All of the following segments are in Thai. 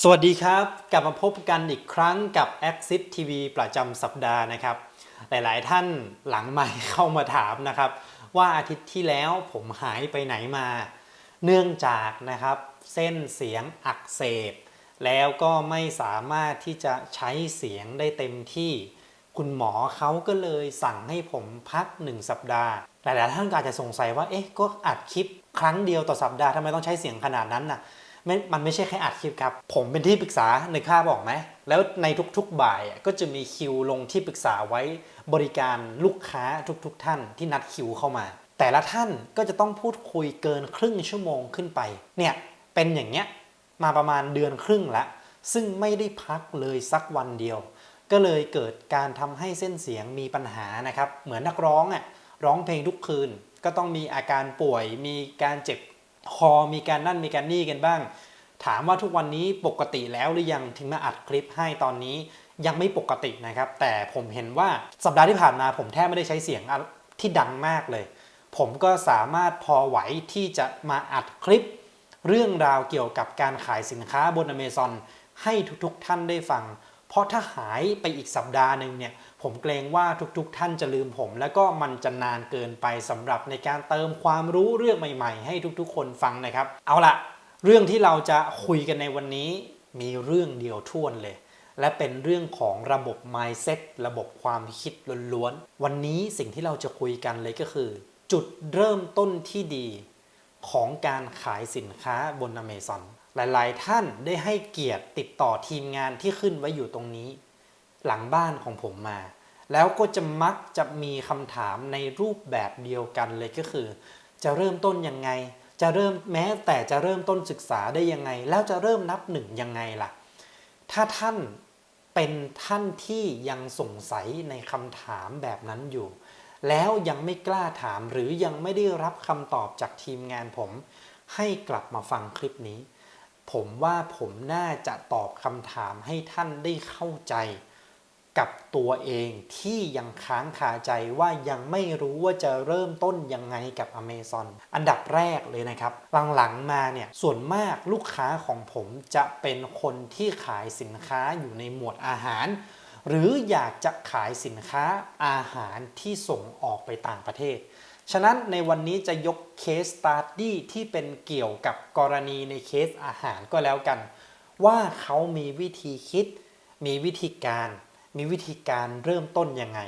สวัสดีครับ กลับมาพบกันอีกครั้งกับ Axis TV ประจำสัปดาห์นะครับ หลายๆท่านหลังใหม่เข้ามาถามนะครับ ว่าอาทิตย์ที่แล้วผมหายไปไหนมา เนื่องจากนะครับ เส้นเสียงอักเสบ แล้วก็ไม่สามารถที่จะใช้เสียงได้เต็มที่ คุณหมอเขาก็เลยสั่งให้ผมพักหนึ่งสัปดาห์หลายๆท่านอาจจะสงสัยว่าเอ๊ะก็อัดคลิปครั้งเดียวต่อสัปดาห์ทำไมต้องใช้เสียงขนาดนั้นน่ะ ไม่มันไม่ใช่แค่อัดคลิปครับ ผมเป็นที่ปรึกษาในค่าบอกไหม แล้วในทุกๆบ่ายก็จะมีคิวลงที่ปรึกษาไว้บริการลูกค้าทุกๆท่านที่นัดคิวเข้ามา แต่ละท่านก็จะต้องพูดคุยเกินครึ่งชั่วโมงขึ้นไป เนี่ยเป็นอย่างเงี้ยมาประมาณเดือนครึ่งล้วซึ่งไม่ได้พักเลยสักวันเดียว ก็เลยเกิดการทำให้เส้นเสียงมีปัญหานะครับ เหมือนนักร้องอะร้องเพลงทุกคืนก็ต้องมีอาการป่วยมีการเจ็บ คอมีการนั่นมีการนี่กันบ้าง ถามว่าทุกวันนี้ปกติแล้วหรือยังถึงมาอัดคลิปให้ตอนนี้ยังไม่ปกตินะครับ แต่ผมเห็นว่าสัปดาห์ที่ผ่านมาผมแทบไม่ได้ใช้เสียงที่ดังมากเลย ผมก็สามารถพอไหวที่จะมาอัดคลิป เรื่องราวเกี่ยวกับการขายสินค้าบน Amazon ให้ทุกๆท่านได้ฟัง เพราะถ้าหายไปอีกสัปดาห์หนึ่งเนี่ย ผมเกรงว่าทุกๆ ท่านจะลืมผม แล้วก็มันจะนานเกินไปสำหรับในการเติมความรู้เรื่องใหม่ๆ ให้ทุกๆ คนฟังนะครับ เอาละเรื่องที่เราจะคุยกันในวันนี้มีเรื่องเดียวท่วนเลย และเป็นเรื่องของระบบ mindset ระบบความคิดล้วนๆ วันนี้สิ่งที่เราจะคุยกันเลยก็คือ จุดเริ่มต้นที่ดีของการขายสินค้าบน Amazon หลายๆ ท่านได้ให้เกียรติติดต่อทีมงานที่ขึ้นไว้อยู่ตรงนี้ หลังบ้านของผมมา แล้วก็จะมักจะมีคำถามในรูปแบบเดียวกันเลยก็คือ จะเริ่มต้นยังไง จะเริ่มแม้แต่จะเริ่มต้นศึกษาได้ยังไง แล้วจะเริ่มนับหนึ่งยังไงล่ะ ถ้าท่านเป็นท่านที่ยังสงสัยในคำถามแบบนั้นอยู่ แล้วยังไม่กล้าถามหรือยังไม่ได้รับคำตอบจากทีมงานผม ให้กลับมาฟังคลิปนี้ ผมว่าผมน่าจะตอบคำถามให้ท่านได้เข้าใจ กับตัวเองที่ยังค้างคาใจว่ายังไม่รู้ว่าจะเริ่มต้นยังไงกับ Amazon อันดับแรกเลยนะครับ หลังๆมาเนี่ยส่วนมากลูกค้าของผมจะเป็นคนที่ขายสินค้าอยู่ในหมวดอาหาร หรืออยากจะขายสินค้าอาหารที่ส่งออกไปต่างประเทศ ฉะนั้นในวันนี้จะยกเคสสตาร์ดี้ที่เป็นเกี่ยวกับกรณีในเคสอาหารก็แล้วกัน ว่าเขามีวิธีคิด มีวิธีการ มีวิธีการเริ่มต้นยังไง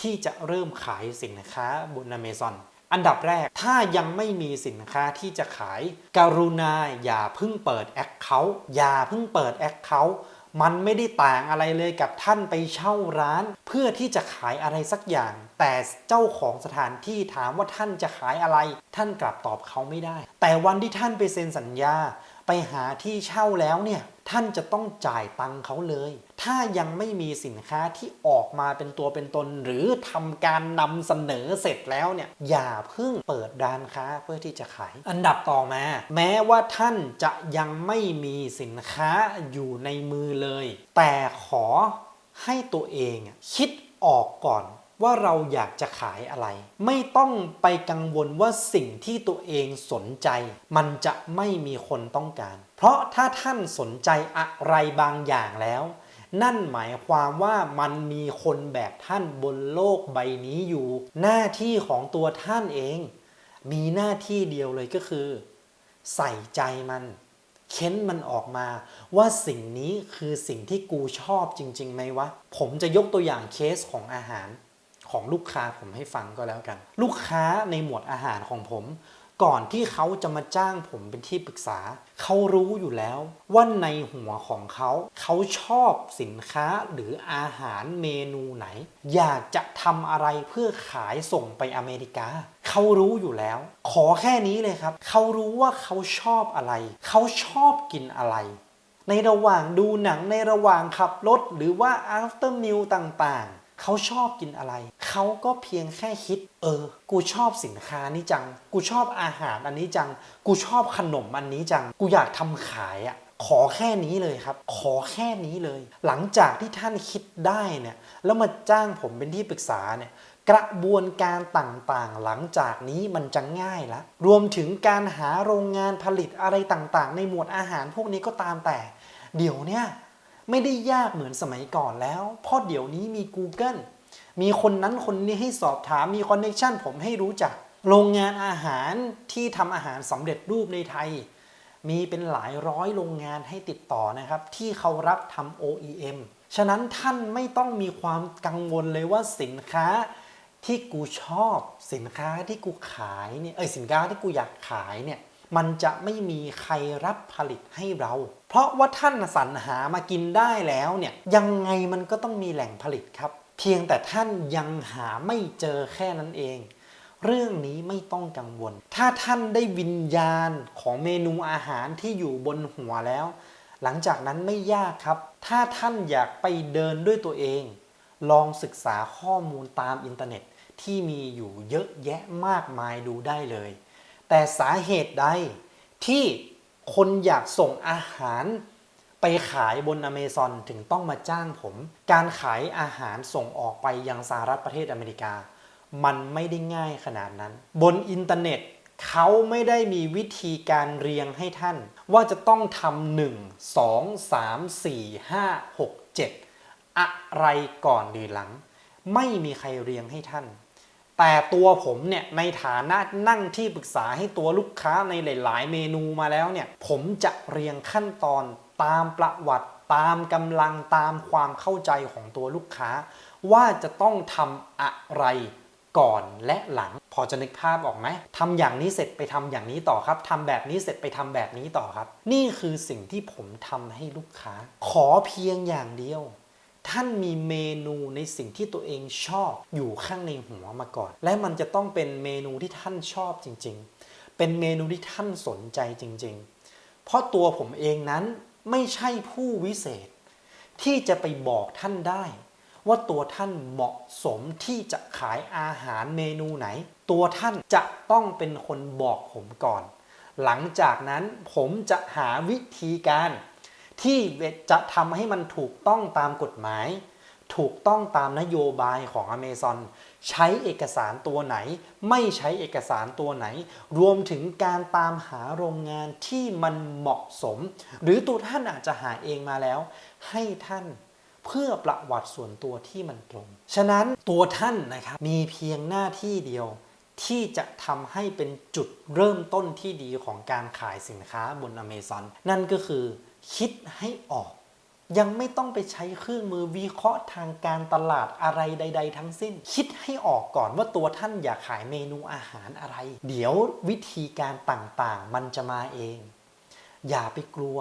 ที่จะเริ่มขายสินค้าบน Amazon อันดับแรกถ้ายังไม่มีสินค้าที่จะขาย กรุณาอย่าเพิ่งเปิด Account อย่าเพิ่งเปิด Account มันไม่ได้ต่างอะไรเลยกับท่านไปเช่าร้าน เพื่อที่จะขายอะไรสักอย่าง แต่เจ้าของสถานที่ถามว่าท่านจะขายอะไร ท่านกลับตอบเขาไม่ได้ แต่วันที่ท่านไปเซ็นสัญญา ไปหาที่เช่าแล้วเนี่ยท่านจะต้องจ่ายตังเขาเลย ถ้ายังไม่มีสินค้าที่ออกมาเป็นตัวเป็นตน หรือทำการนำเสนอเสร็จแล้วเนี่ย อย่าเพิ่งเปิดร้านค้าเพื่อที่จะขาย อันดับต่อมา แม้ว่าท่านจะยังไม่มีสินค้าอยู่ในมือเลย แต่ขอให้ตัวเองคิดออกก่อน ว่าเราอยากจะขายอะไร ไม่ต้องไปกังวลว่าสิ่งที่ตัวเองสนใจ มันจะไม่มีคนต้องการ เพราะถ้าท่านสนใจอะไรบางอย่างแล้ว นั่นหมายความว่ามันมีคนแบบท่านบนโลกใบนี้อยู่ หน้าที่ของตัวท่านเอง มีหน้าที่เดียวเลยก็คือ ใส่ใจมันเค้นมันออกมาว่าสิ่งนี้คือสิ่งที่กูชอบจริงๆไหมวะ ผมจะยกตัวอย่างเคสของอาหาร ของลูกค้าผมให้ฟังก็แล้วกัน ลูกค้าในหมวดอาหารของผม ก่อนที่เขาจะมาจ้างผมเป็นที่ปรึกษา เขารู้อยู่แล้วว่าในหัวของเขา เขาชอบสินค้าหรืออาหารเมนูไหน อยากจะทำอะไรเพื่อขายส่งไปอเมริกาเขารู้อยู่แล้ว ขอแค่นี้เลยครับ เขารู้ว่าเขาชอบอะไร เขาชอบกินอะไร ในระหว่างดูหนังในระหว่างขับรถหรือว่า after meal ต่าง เขาชอบกินอะไร เขาก็เพียงแค่คิด เออ กูชอบสินค้านี้จัง กูชอบอาหารอันนี้จัง กูชอบขนมอันนี้จัง กูอยากทำขายอะ่ะขอแค่นี้เลยครับ ขอแค่นี้เลย หลังจากที่ท่านคิดได้เนี่ย แล้วมาจ้างผมเป็นที่ปรึกษาเนี่ย กระบวนการต่างๆ หลังจากนี้มันจะง่ายละรวมถึงการหาโรงงานผลิตอะไรต่างๆ ในหมวดอาหารพวกนี้ก็ตามแต่ เดี๋ยวเนี้ย ไม่ได้ยากเหมือนสมัยก่อนแล้ว เพราะเดี๋ยวนี้มี Google มีคนนั้นคนนี้ให้สอบถามมีคอนเน t ชันผมให้รู้จัก โรงงานอาหารที่ทำอาหารสำเร็จรูปในไทย มีเป็นหลายร้อยโรงงานให้ติดต่อนะครับ ที่เขารับทำ OEM ฉะนั้นท่านไม่ต้องมีความกังวลเลยว่าสินค้าที่กูชอบสินค้าที่กูขายเนี่ยเอ้ยสินค้าที่กูอยากขายเนี่ย มันจะไม่มีใครรับผลิตให้เรา เพราะว่าท่านสรรหามากินได้แล้วเนี่ยยังไงมันก็ต้องมีแหล่งผลิตครับ เพียงแต่ท่านยังหาไม่เจอแค่นั้นเอง เรื่องนี้ไม่ต้องกังวล ถ้าท่านได้วิญญาณของเมนูอาหารที่อยู่บนหัวแล้ว หลังจากนั้นไม่ยากครับ ถ้าท่านอยากไปเดินด้วยตัวเอง ลองศึกษาข้อมูลตามอินเทอร์เน็ตที่มีอยู่เยอะแยะมากมายดูได้เลย แต่สาเหตุใดที่คนอยากส่งอาหารไปขายบนอเมซอนถึงต้องมาจ้างผม การขายอาหารส่งออกไปยังสหรัฐประเทศอเมริกา มันไม่ได้ง่ายขนาดนั้น บนอินเทอร์เน็ตเขาไม่ได้มีวิธีการเรียงให้ท่าน ว่าจะต้องทำหนึ่งสองสามสี่ห้าหกเจ็ดอะไรก่อนหรือหลัง ไม่มีใครเรียงให้ท่าน แต่ตัวผมเนี่ยในฐานะนั่งที่ปรึกษาให้ตัวลูกค้าในหลาย ๆ เมนูมาแล้วเนี่ยผมจะเรียงขั้นตอนตามประวัติ ตามกำลังตามความเข้าใจของตัวลูกค้า ว่าจะต้องทำอะไรก่อนและหลัง พอจะนึกภาพออกไหมทำอย่างนี้เสร็จไปทำอย่างนี้ต่อครับทำแบบนี้เสร็จไปทำแบบนี้ต่อครับ นี่คือสิ่งที่ผมทำให้ลูกค้า ขอเพียงอย่างเดียว ท่านมีเมนูในสิ่งที่ตัวเองชอบอยู่ข้างในหัวมาก่อน และมันจะต้องเป็นเมนูที่ท่านชอบจริง ๆ เป็นเมนูที่ท่านสนใจจริง ๆ เพราะตัวผมเองนั้นไม่ใช่ผู้วิเศษ ที่จะไปบอกท่านได้ ว่าตัวท่านเหมาะสมที่จะขายอาหารเมนูไหน ตัวท่านจะต้องเป็นคนบอกผมก่อน หลังจากนั้นผมจะหาวิธีการ ที่จะทำให้มันถูกต้องตามกฎหมาย ถูกต้องตามนโยบายของ Amazon ใช้เอกสารตัวไหน ไม่ใช้เอกสารตัวไหน รวมถึงการตามหาโรงงานที่มันเหมาะสม หรือตัวท่านอาจจะหาเองมาแล้ว ให้ท่านเพื่อประวัติส่วนตัวที่มันตรง ฉะนั้นตัวท่านนะครับมีเพียงหน้าที่เดียวที่จะทำให้เป็นจุดเริ่มต้นที่ดีของการขายสินค้าบน Amazon นั่นก็คือ คิดให้ออก ยังไม่ต้องไปใช้เครื่องมือวิเคราะห์ทางการตลาดอะไรใด ๆ ทั้งสิ้น คิดให้ออกก่อนว่าตัวท่านอยากขายเมนูอาหารอะไร เดี๋ยววิธีการต่างๆ มันจะมาเอง อย่าไปกลัว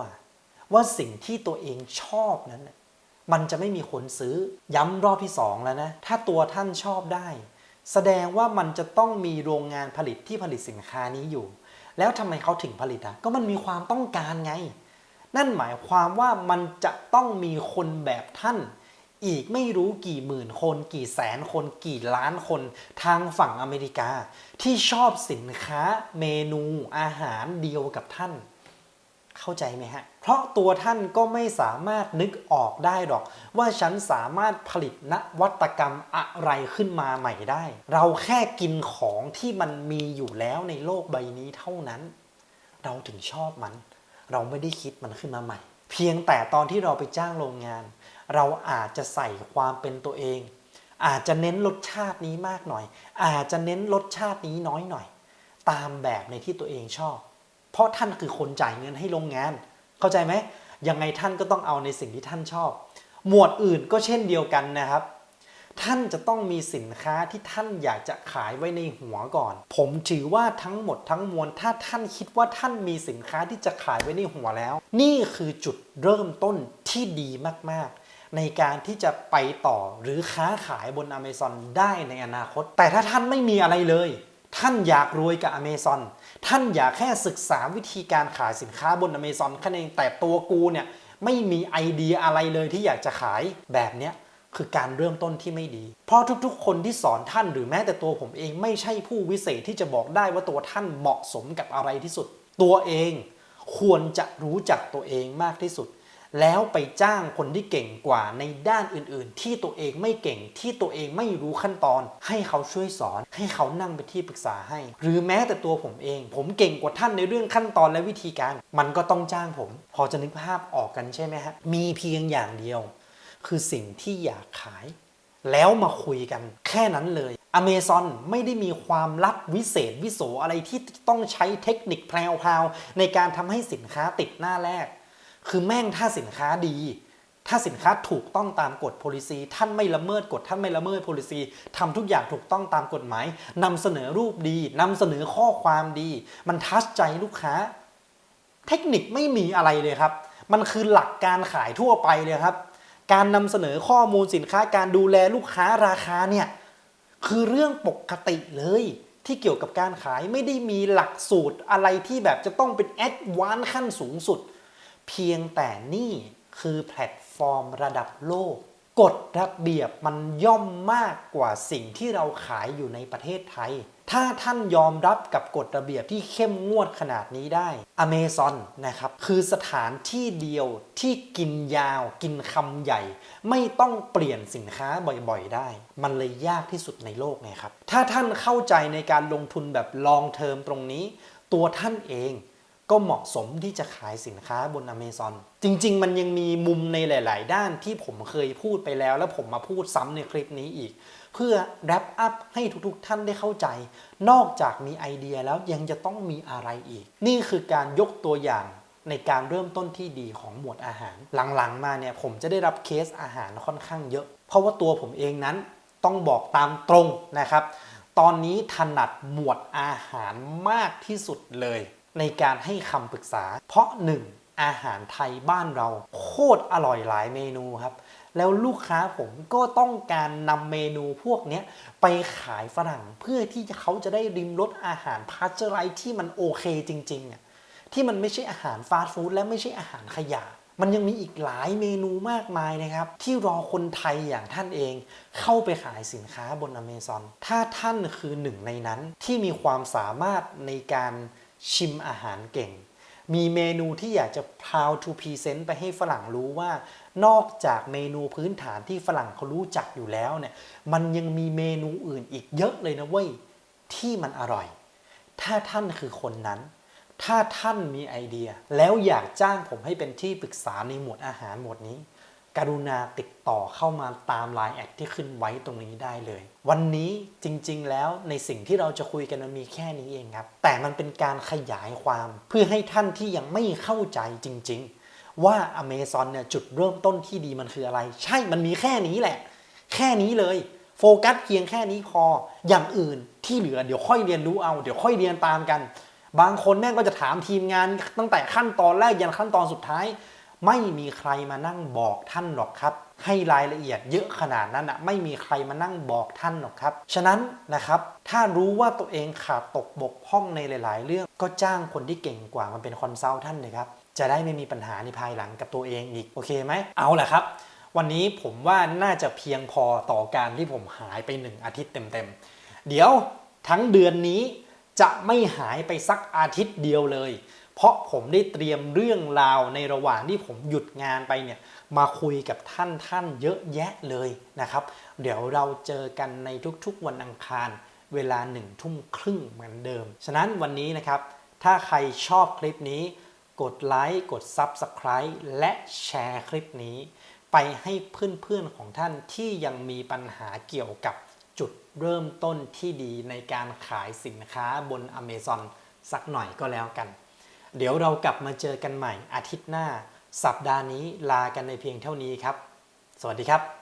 ว่าสิ่งที่ตัวเองชอบนั้น มันจะไม่มีคนซื้อ ย้ำรอบที่สองแล้วนะ ถ้าตัวท่านชอบได้ แสดงว่ามันจะต้องมีโรงงานผลิตที่ผลิตสินค้านี้อยู่ แล้วทำไมเขาถึงผลิตอะก็มันมีความต้องการไง นั่นหมายความว่ามันจะต้องมีคนแบบท่านอีกไม่รู้กี่หมื่นคน กี่แสนคน กี่ล้านคนทางฝั่งอเมริกา ที่ชอบสินค้าเมนูอาหารเดียวกับท่าน เข้าใจไหมฮะ เพราะตัวท่านก็ไม่สามารถนึกออกได้หรอก ว่าฉันสามารถผลิตนวัตกรรมอะไรขึ้นมาใหม่ได้ เราแค่กินของที่มันมีอยู่แล้วในโลกใบนี้เท่านั้น เราถึงชอบมัน เราไม่ได้คิดมันขึ้นมาใหม่ เพียงแต่ตอนที่เราไปจ้างโรงงาน เราอาจจะใส่ความเป็นตัวเอง อาจจะเน้นรสชาตินี้มากหน่อย อาจจะเน้นรสชาตินี้น้อยหน่อย ตามแบบในที่ตัวเองชอบ เพราะท่านคือคนจ่ายเงินให้โรงงาน เข้าใจไหมยังไงท่านก็ต้องเอาในสิ่งที่ท่านชอบ หมวดอื่นก็เช่นเดียวกันนะครับ ท่านจะต้องมีสินค้าที่ท่านอยากจะขายไว้ในหัวก่อน ผมถือว่าทั้งหมดทั้งมวล ถ้าท่านคิดว่าท่านมีสินค้าที่จะขายไว้ในหัวแล้ว นี่คือจุดเริ่มต้นที่ดีมากๆในการที่จะไปต่อหรือค้าขายบน Amazon ได้ในอนาคต แต่ถ้าท่านไม่มีอะไรเลย ท่านอยากรวยกับ Amazon ท่านอยากแค่ศึกษาวิธีการขายสินค้าบน Amazon แค่นั้นเองแต่ตัวกูเนี่ยไม่มีไอเดียอะไรเลยที่อยากจะขายแบบเนี้ย คือการเริ่มต้นที่ไม่ดี เพราะทุกๆ คนที่สอนท่านหรือแม้แต่ตัวผมเองไม่ใช่ผู้วิเศษที่จะบอกได้ว่าตัวท่านเหมาะสมกับอะไรที่สุด ตัวเองควรจะรู้จักตัวเองมากที่สุด แล้วไปจ้างคนที่เก่งกว่าในด้านอื่นๆ ที่ตัวเองไม่เก่งที่ตัวเองไม่รู้ขั้นตอน ให้เขาช่วยสอน ให้เขานั่งเป็นที่ปรึกษาให้ หรือแม้แต่ตัวผมเอง ผมเก่งกว่าท่านในเรื่องขั้นตอนและวิธีการ มันก็ต้องจ้างผม พอจะนึกภาพออกกันใช่ไหมฮะมีเพียงอย่างเดียว คือสิ่งที่อยากขาย แล้วมาคุยกันแค่นั้นเลย Amazon ไม่ได้มีความลับวิเศษวิโสอะไรที่ต้องใช้เทคนิคแพรวๆในการทำให้สินค้าติดหน้าแรก คือแม่งถ้าสินค้าดี ถ้าสินค้าถูกต้องตามกฎ policy ท่านไม่ละเมิดกฎท่านไม่ละเมิด policy ทำทุกอย่างถูกต้องตามกฎหมายนำเสนอรูปดีนำเสนอข้อความดี มันทัชใจลูกค้า เทคนิคไม่มีอะไรเลยครับ มันคือหลักการขายทั่วไปเลยครับ การนำเสนอข้อมูลสินค้าการดูแลลูกค้าราคาเนี่ยคือเรื่องปกติเลยที่เกี่ยวกับการขายไม่ได้มีหลักสูตรอะไรที่แบบจะต้องเป็นแอดวานซ์ขั้นสูงสุด เพียงแต่นี่คือแพลตฟอร์มระดับโลก กฎระเบียบมันย่อมมากกว่าสิ่งที่เราขายอยู่ในประเทศไทย ถ้าท่านยอมรับกับกฎระเบียบที่เข้มงวดขนาดนี้ได้ Amazon นะครับ คือสถานที่เดียวที่กินยาว กินคำใหญ่ ไม่ต้องเปลี่ยนสินค้าบ่อยๆได้ มันเลยยากที่สุดในโลกไงครับ ถ้าท่านเข้าใจในการลงทุนแบบลองเทอมตรงนี้ ตัวท่านเอง ก็เหมาะสมที่จะขายสินค้าบน Amazon จริง ๆ มันยังมีมุมในหลาย ๆ ด้านที่ผมเคยพูดไปแล้ว แล้วผมมาพูดซ้ำในคลิปนี้อีก เพื่อ wrap up ให้ทุก ๆ ท่านได้เข้าใจ นอกจากมีไอเดียแล้วยังจะต้องมีอะไรอีก นี่คือการยกตัวอย่างในการเริ่มต้นที่ดีของหมวดอาหาร หลัง ๆ มาเนี่ยผมจะได้รับเคสอาหารค่อนข้างเยอะ เพราะว่าตัวผมเองนั้นต้องบอกตามตรงนะครับ ตอนนี้ถนัดหมวดอาหารมากที่สุดเลย ในการให้คำปรึกษา เพราะหนึ่งอาหารไทยบ้านเราโคตรอร่อยหลายเมนูครับ แล้วลูกค้าผมก็ต้องการนำเมนูพวกนี้ไปขายฝรั่งเพื่อที่เขาจะได้ริมรสอาหารพาสเจอร์ไรที่มันโอเคจริงๆอะที่มันไม่ใช่อาหารฟาสต์ฟู้ดและไม่ใช่อาหารขยะ มันยังมีอีกหลายเมนูมากมายนะครับ ที่รอคนไทยอย่างท่านเอง เข้าไปขายสินค้าบน Amazon ถ้าท่านคือหนึ่งในนั้นที่มีความสามารถในการ ชิมอาหารเก่ง มีเมนูที่อยากจะ proud to present ไปให้ฝรั่งรู้ว่า นอกจากเมนูพื้นฐานที่ฝรั่งเขารู้จักอยู่แล้วเนี่ย มันยังมีเมนูอื่นอีกเยอะเลยนะเว้ย ที่มันอร่อย ถ้าท่านคือคนนั้น ถ้าท่านมีไอเดีย แล้วอยากจ้างผมให้เป็นที่ปรึกษาในหมวดอาหารหมวดนี้ กรุณาติดต่อเข้ามาตามไลน์แอดที่ขึ้นไว้ตรงนี้ได้เลย วันนี้จริงๆ แล้วในสิ่งที่เราจะคุยกันมันมีแค่นี้เองครับ แต่มันเป็นการขยายความเพื่อให้ท่านที่ยังไม่เข้าใจจริง ๆ ว่า Amazon เนี่ยจุดเริ่มต้นที่ดีมันคืออะไร ใช่มันมีแค่นี้แหละ แค่นี้เลยโฟกัสเพียงแค่นี้พออย่างอื่นที่เหลือเดี๋ยวค่อยเรียนรู้เอา เดี๋ยวค่อยเรียนตามกัน บางคนแม่งก็จะถามทีมงานตั้งแต่ขั้นตอนแรกยันขั้นตอนสุดท้าย ไม่มีใครมานั่งบอกท่านหรอกครับ ให้รายละเอียดเยอะขนาดนั้นอะไม่มีใครมานั่งบอกท่านหรอกครับ ฉะนั้นนะครับ ถ้ารู้ว่าตัวเองขาดตกบกพร่องในหลาย ๆ เรื่องก็จ้างคนที่เก่งกว่ามาเป็นคอนซัลท์ท่านเลยครับ จะได้ไม่มีปัญหาในภายหลังกับตัวเองอีก โอเคไหม เอาแหละครับ วันนี้ผมว่าน่าจะเพียงพอต่อการที่ผมหายไปหนึ่งอาทิตย์เต็ม ๆ เดี๋ยวทั้งเดือนนี้จะไม่หายไปสักอาทิตย์เดียวเลย เพราะผมได้เตรียมเรื่องราวในระหว่างที่ผมหยุดงานไปเนี่ยมาคุยกับท่านท่านเยอะแยะเลยนะครับ เดี๋ยวเราเจอกันในทุกๆวันอังคาร เวลาหนึ่งทุ่มครึ่งเหมือนเดิม ฉะนั้นวันนี้นะครับ ถ้าใครชอบคลิปนี้ กดไลค์กด Subscribe และแชร์คลิปนี้ ไปให้เพื่อนๆของท่านที่ยังมีปัญหาเกี่ยวกับจุดเริ่มต้นที่ดีในการขายสินค้าบน Amazon สักหน่อยก็แล้วกัน เดี๋ยวเรากลับมาเจอกันใหม่อาทิตย์หน้า สัปดาห์นี้ลากันในเพียงเท่านี้ครับ สวัสดีครับ